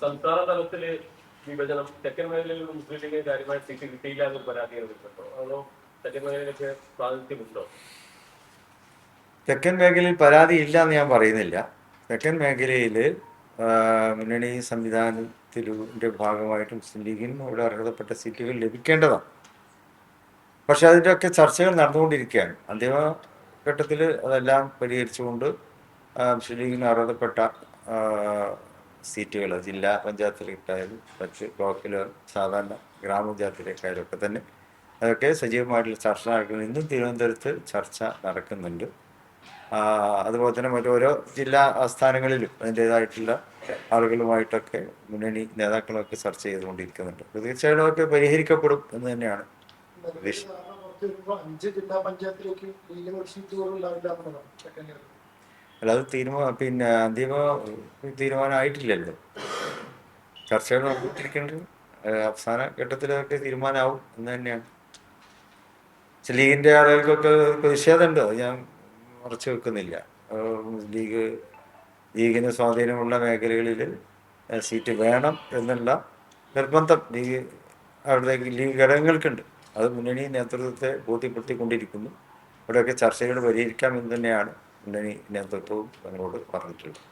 സംസ്ഥാന തലത്തിൽ വിഭജനം തെക്കൻ മേഖലയിൽ മുസ്ലിം ലീഗിന് കാര്യമായ സീറ്റ് കിട്ടിയില്ല എന്നൊരു പരാതി അതോ തെക്കൻ മേഖലയിലൊക്കെ പ്രാതിനിധ്യമുണ്ടോ? തെക്കൻ മേഖലയിൽ പരാതി ഇല്ല എന്ന് ഞാൻ പറയുന്നില്ല. തെക്കൻ മേഖലയിൽ മുന്നണി സംവിധാനത്തിലൂടെ ഭാഗമായിട്ട് മുസ്ലിം ലീഗിനും അവിടെ അർഹതപ്പെട്ട സീറ്റുകൾ ലഭിക്കേണ്ടതാണ്. പക്ഷെ അതിന്റെയൊക്കെ ചർച്ചകൾ നടന്നുകൊണ്ടിരിക്കുകയാണ്. അന്തിമ ഘട്ടത്തിൽ അതെല്ലാം പരിഹരിച്ചുകൊണ്ട് മുസ്ലിം ലീഗിന് അർഹതപ്പെട്ട സീറ്റുകൾ ജില്ലാ പഞ്ചായത്തിലേക്കായാലും മറ്റ് ബ്ലോക്കിലോ സാധാരണ ഗ്രാമപഞ്ചായത്തിലേക്കായാലും ഒക്കെ തന്നെ അതൊക്കെ സജീവമായിട്ടുള്ള ചർച്ച നടക്കുന്നു ഇന്നും തിരുവനന്തപുരത്ത് ചർച്ച നടക്കുന്നുണ്ട്. അതുപോലെ തന്നെ മറ്റോരോ ജില്ലാ ആസ്ഥാനങ്ങളിലും അതിന്റെതായിട്ടുള്ള ആളുകളുമായിട്ടൊക്കെ മുന്നണി നേതാക്കളൊക്കെ ചർച്ച ചെയ്തുകൊണ്ടിരിക്കുന്നുണ്ട്. തീർച്ചയായിട്ടും അതൊക്കെ പരിഹരിക്കപ്പെടും എന്ന് തന്നെയാണ് പ്രതീക്ഷ അഞ്ച് ജില്ലാ പഞ്ചായത്തിലേക്ക് ഉണ്ടാവില്ല എന്നുള്ളതാണ്. അല്ലാതെ തീരുമാനം പിന്നെ അന്തിമ തീരുമാനമായിട്ടില്ലല്ലോ. ചർച്ചകൾ നടത്തിയിരിക്കേണ്ടത് അവസാന ഘട്ടത്തിലൊക്കെ തീരുമാനമാവും എന്ന് തന്നെയാണ്. പക്ഷെ ലീഗിന്റെ ആളുകൾക്കൊക്കെ പ്രതിഷേധമുണ്ട് അത് ഞാൻ മറച്ചു വെക്കുന്നില്ല. ലീഗ് ലീഗിന് സ്വാധീനമുള്ള മേഖലകളിൽ സീറ്റ് വേണം എന്നുള്ള നിർബന്ധം ലീഗ് അവരുടെ ലീഗ് ഘടകങ്ങൾക്കുണ്ട്. അത് മുന്നണി നേതൃത്വത്തെ ബോധ്യപ്പെടുത്തിക്കൊണ്ടിരിക്കുന്നു. അവിടെയൊക്കെ ചർച്ചകൾ പരിഹരിക്കാം എന്ന് തന്നെയാണ് മുന്നണി നേതൃത്വവും ഞങ്ങളോട് പറഞ്ഞിട്ടുള്ളത്